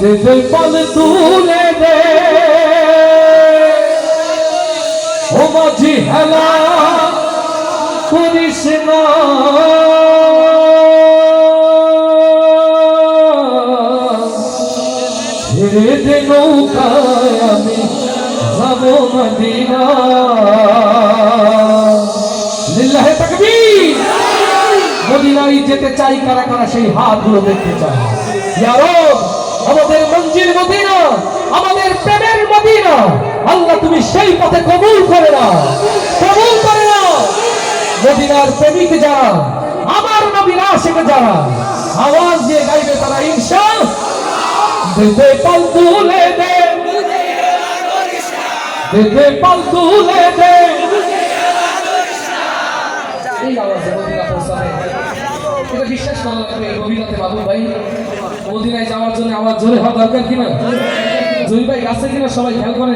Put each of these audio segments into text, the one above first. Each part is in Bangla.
দেবে পল তুলে দে ও মাঝি হেলা করিস না ছেড়ে দে নৌকায় আমি যাব মদিনা লিল্লাহে তাকবীর। মদিনায় যেতে চাই কারা কারা সেই হাতগুলো দেখতে চাই। ইয়া রব, আমাদের মঞ্জিল মদিনা, আমাদের প্রেমের মদিনা। আল্লাহ, তুমি সেই পথে কবুল করে না কবুল করে না মদিনার প্রেমিক যারা, আমার নবীর আশেক যারা, আওয়াজ দিয়ে গাইবে তারা ইনশা দেবে পাল তুলে দেবে পাল তুলে এই আওয়াজে মদিনা পৌঁছাবে। বিশ্বাস বাবু ভাই যাওয়ার জন্য আওয়াজ জোরে কিনা সবাই খেয়াল করেন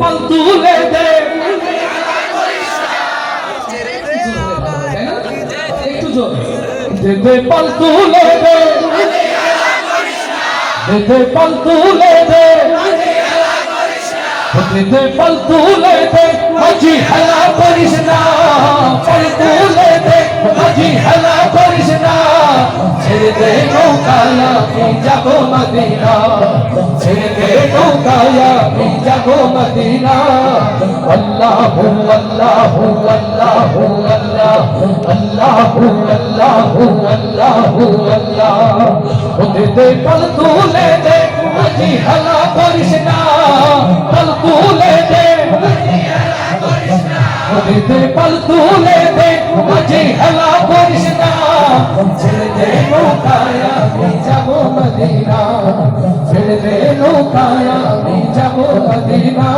পাল তুলে দে। একটু জোর দে পাল তুলে দে। পাল তুলে দে। দে পাল তুলে দে, আজি হেলা করিস না। পাল তুলে দে, আজি হেলা করিস না। ছেড়ে দে নৌকায়া আমি যাব মদিনা। ছেড়ে দে নৌকায়া আমি যাব মদিনা। আল্লাহু আল্লাহু আল্লাহু, আল্লাহ, আল্লাহু আল্লাহু আল্লাহু, আল্লাহ। দে পাল তুলে দে আজি হেলা করিস না, পাল তুলে দে। দিতে পাল তুলে দে মাঝে হেলা করিস না। ছেড়ে দে নৌকায়, আমি যাব মদিনা। ছেড়ে দে নৌকায়, আমি যাব মদিনা।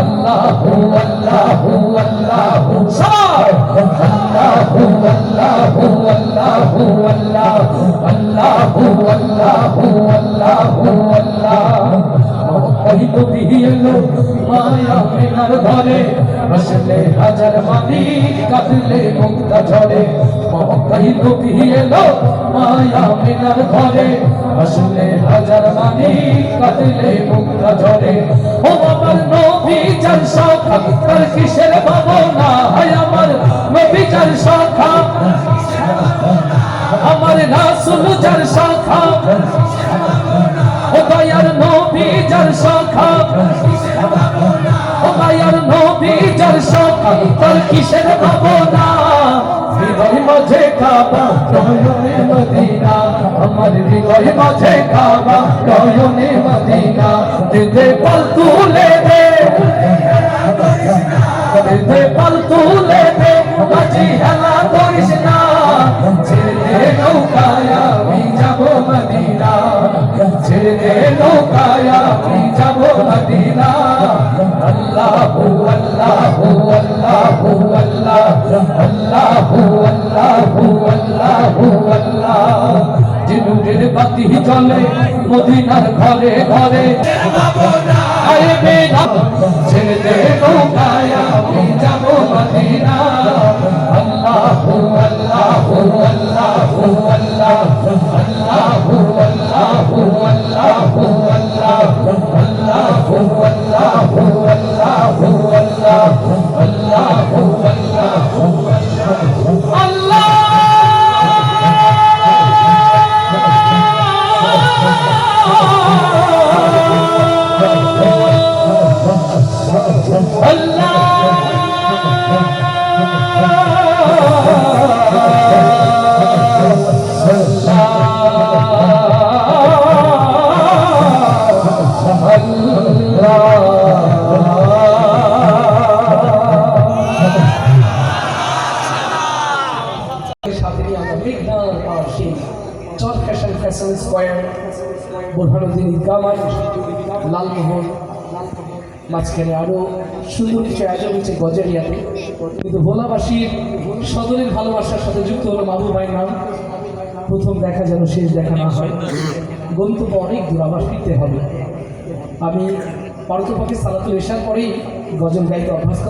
আল্লাহু আল্লাহু আল্লাহু। আল্লাহ কহিত দিয়েলো মায়া মেনার ঘরে আসলে হাজার মানি কাঁদলে মুক্তা ঝরে। কহিত দিয়েলো মায়া মেনার ঘরে আসলে হাজার মানি কাঁদলে মুক্তা ঝরে। ও আমার নবী চার সখা কিসের ভাবনা? হয় আমার নবী চার সখা আমার রাসুল চার সখা ও দয়ার নবী যার সখা ও দয়ার নবী যার সখা তোর কিসের ভাবনা? হৃদয় মাঝে খাবা নয়নে মদিনা। আমার হৃদয় মাঝে খাবা নয়নে মদিনা। দে পাল তুলে দে। দে পাল তুলে নৌকায় আমি যাব মদিনা। ছেড়ে নৌকায় আমি যাব মদিনা। আল্লাহু আল্লাহু আল্লাহু, আল্লাহ, আল্লাহু আল্লাহু আল্লাহু। আল্লাহ জিনুরের বাতি জ্বলে মদিনার ঘরে ঘরে। ছেড়ে নৌকায় আমি মদিনা। আল্লাহু আল্লাহু। আল্লাহ স্কোয়ার বোরহানুদ্দিন মাঠ লালমোহন, মাঝখানে আরও সুন্দর কিছু আয়োজন হচ্ছে গজারিয়াতে। কিন্তু ভোলাবাসীর সদরের ভালোবাসার সাথে যুক্ত হলো মাহবুব ভাইয়ের নাম। প্রথম দেখা যেন শেষ দেখা না হয়। গন্তব্য অনেক দূর, আবার ফিরতে হবে। আমি পারতপক্ষে সালাতুল এসার পরেই গজল গাইতে অভ্যাস